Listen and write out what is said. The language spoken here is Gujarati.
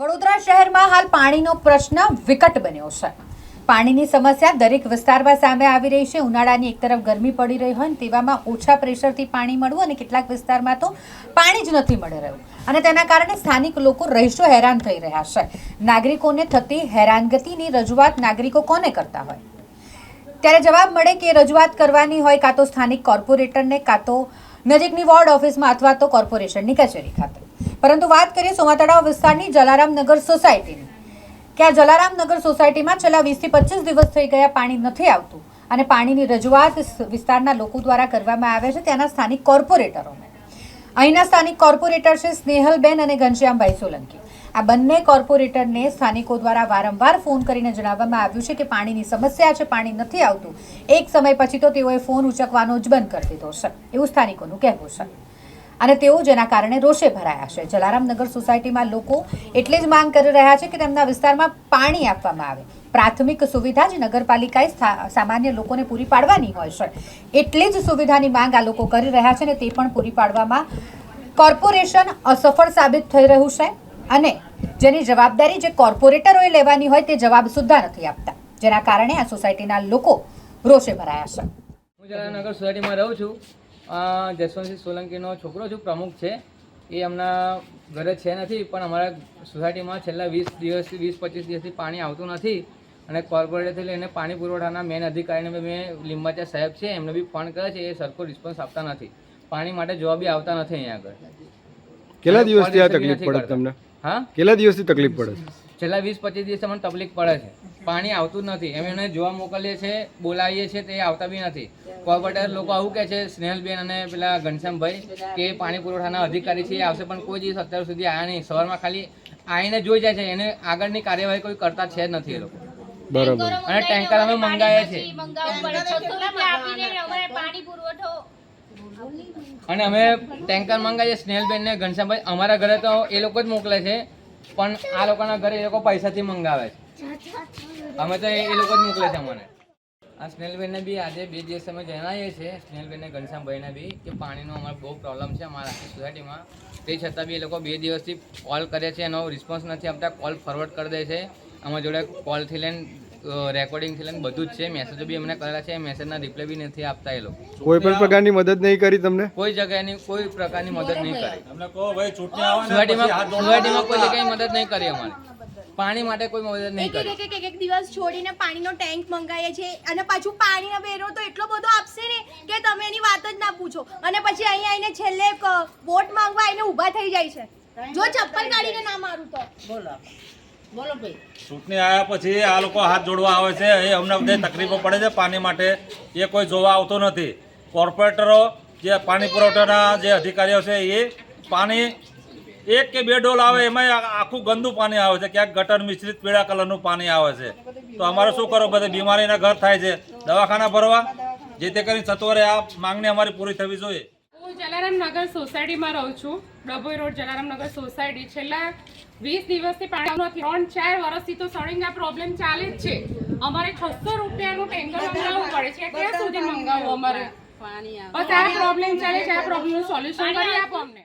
વડોદરા શહેરમાં હાલ પાણીનો પ્રશ્ન વિકટ બન્યો છે. પાણીની સમસ્યા દરેક વિસ્તારમાં સામે આવી રહી છે. ઉનાળાની એક તરફ ગરમી પડી રહી હોય ને તેવામાં ઓછા પ્રેશરથી પાણી મળવું અને કેટલાક વિસ્તારમાં તો પાણી જ નથી મળી રહ્યું. અને તેના કારણે સ્થાનિક લોકો રહીશો હેરાન થઈ રહ્યા છે. નાગરિકોને થતી હેરાનગતિની રજૂઆત નાગરિકો કોને કરતા હોય? ત્યારે જવાબ મળે કે રજૂઆત કરવાની હોય કાં તો સ્થાનિક કોર્પોરેટરને, કાં તો નજીકની વોર્ડ ઓફિસમાં અથવા તો કોર્પોરેશનની કચેરી ખાતે. પરંતુ વાત કરીએ સોમાતળાવ વિસ્તારની જલારામનગર સોસાયટીની. કે આ જલારામનગર સોસાયટીમાં છેલ્લા વીસથી પચીસ દિવસ થઈ ગયા પાણી નથી આવતું અને પાણીની રજૂઆત વિસ્તારના લોકો દ્વારા કરવામાં આવે છે ત્યાંના સ્થાનિક કોર્પોરેટરોને. અહીંના સ્થાનિક કોર્પોરેટર છે સ્નેહલબેન અને ઘનશ્યામભાઈ સોલંકી. આ બંને કોર્પોરેટરને સ્થાનિકો દ્વારા વારંવાર ફોન કરીને જણાવવામાં આવ્યું છે કે પાણીની સમસ્યા છે, પાણી નથી આવતું. એક સમય પછી તો તેઓએ ફોન ઉચકવાનો જ બંધ કરી દીધો છે. એવું સ્થાનિકોનું કહેવું છે. અને તેઓ જેના કારણે રોષે ભરાયા છે. જલારામનગર સોસાયટીમાં લોકો એટલે જ માંગ કરી રહ્યા છે કે તેમના વિસ્તારમાં પાણી આપવામાં આવે. પ્રાથમિક સુવિધા જ નગરપાલિકાએ સામાન્ય લોકોને પૂરી પાડવાની હોય છે. એટલી જ સુવિધાની માંગ આ લોકો કરી રહ્યા છે અને તે પણ પૂરી પાડવામાં કોર્પોરેશન અસફળ સાબિત થઈ રહ્યું છે અને જેની જવાબદારી જે કોર્પોરેટરોએ લેવાની હોય તે જવાબ સુદ્ધા નથી આપતા. જેના કારણે આ સોસાયટીના લોકો રોષે ભરાયા છે. હું જલાનગર સોસાયટીમાં રહું છું. જસવંતસિંહ સોલંકીનો છોકરો છું પ્રમુખ છે. એ હમણાં ઘરે છે નથી પણ અમારા સોસાયટીમાં છેલ્લા વીસ દિવસ વીસ પચીસ દિવસથી પાણી આવતું નથી અને કોર્પોરેટરથી લઈને પાણી પુરવઠાના મેન અધિકારીને મેં લીંબાચા સાહેબ છે એમને બી ફોન કર્યો છે એ સરખો રિસ્પોન્સ આપતા નથી. પાણી માટે જવાબ બી આવતા નથી અહીંયા આગળ. કેટલા દિવસથી આ તકલીફ પડે તમને? હા? કેટલા દિવસથી તકલીફ પડે છે? છેલ્લા વીસ પચીસ દિવસે મને તકલીફ પડે છે. પાણી આવતું જ નથી. એમ એને જોવા મોકલીએ છીએ બોલાવીએ છીએ તે આવતા બી નથી. કોર્પોરેટર લોકો આવું કહે છે સ્નેહલબેન અને પેલા ઘનશ્યામભાઈ કે પાણી પુરવઠાના અધિકારી છે એ આવશે પણ કોઈ દિવસ અત્યાર સુધી આવ્યા નહીં. સવારમાં ખાલી આવીને જોઈ જાય છે. એને આગળની કાર્યવાહી કોઈ કરતા છે જ નથી એ લોકો. બરાબર. અને ટેન્કર અમે મંગાવીએ છીએ. અને અમે ટેન્કર મંગાવીએ સ્નેહલબેન ને ઘનશ્યામભાઈ અમારા ઘરે તો એ લોકો જ મોકલે છે. પણ આ લોકોના ઘરે એ લોકો પૈસાથી મંગાવે છે. અમે તો એ લોકો જ મોકલે છે અમને. આ સ્નેહલબેનને બી આજે બે દિવસ અમે જણાવીએ છીએ. સ્નેહલબેનને ઘનશ્યામભાઈને બી કે પાણીનો અમારે બહુ પ્રોબ્લેમ છે અમારા સોસાયટીમાં. તે છતાં બી એ લોકો બે દિવસથી કોલ કરે છે. એનો રિસ્પોન્સ નથી આપતા. કોલ ફોરવર્ડ કરી દે છે. અમારા જોડે કોલથી લઈને રેકોર્ડિંગથી લઈને બધું જ છે. મેસેજો બી અમને કરેલા છે. મેસેજના રિપ્લાય બી નથી આપતા એ લોકો. કોઈ પણ પ્રકારની મદદ નહીં કરી તમને? કોઈ જગ્યાની કોઈ પ્રકારની મદદ નહીં કરી. તમને કહો ભાઈ ચૂંટણી આવે ને સોસાયટીમાં. સોસાયટીમાં કોઈ જગ્યાએ મદદ નહીં કરી અમારે. પાણી માટે કોઈ મદદ નહીં કરી. એક એક એક દિવસ છોડીને પાણીનો ટેન્ક મંગાવીએ છે અને પાછું પાણીનો વેરો તો એટલો બધો આપશે ને કે તમે એની વાત જ ના પૂછો. અને પછી અહીંયા આવીને છેલ્લે વોટ માંગવા આવીને ઊભા થઈ જાય છે. જો ચપ્પલ કાઢીને ના મારું તો. ચૂંટણી આવ્યા પછી આ લોકો હાથ જોડવા આવે છે. એ અમને બધી તકલીફો પડે છે પાણી માટે. એ કોઈ જોવા આવતો નથી. કોર્પોરેટરો જે પાણી પુરવઠાના જે અધિકારીઓ છે એ પાણી એક કે બે ડોલ આવે એમાં આખું ગંદુ પાણી આવે છે. ક્યાંક ગટર મિશ્રિત પીળા કલરનું પાણી આવે છે. તો અમારે શું કરો બધે બીમારીના ઘર થાય છે. દવાખાના ભરવા. જે તે કરીને સત્વરે આ માંગણી અમારી પૂરી થવી જોઈએ. હું જલારામ નગર સોસાયટીમાં રહું છું. ડભોઈ રોડ જલારામ નગર સોસાયટી. છેલ્લા વીસ દિવસથી પાણી નથી. ત્રણ ચાર વર્ષથી તો સળિંગા પ્રોબ્લેમ ચાલે જ છે. અમારે છસો રૂપિયાનું ટેન્કર મંગાવવું પડે છે. ક્યાં સુધી મંગાવવું અમારે? બસ આ પ્રોબ્લેમ ચાલે છે. આ પ્રોબ્લેમનું સોલ્યુશન કરી આપો અમને.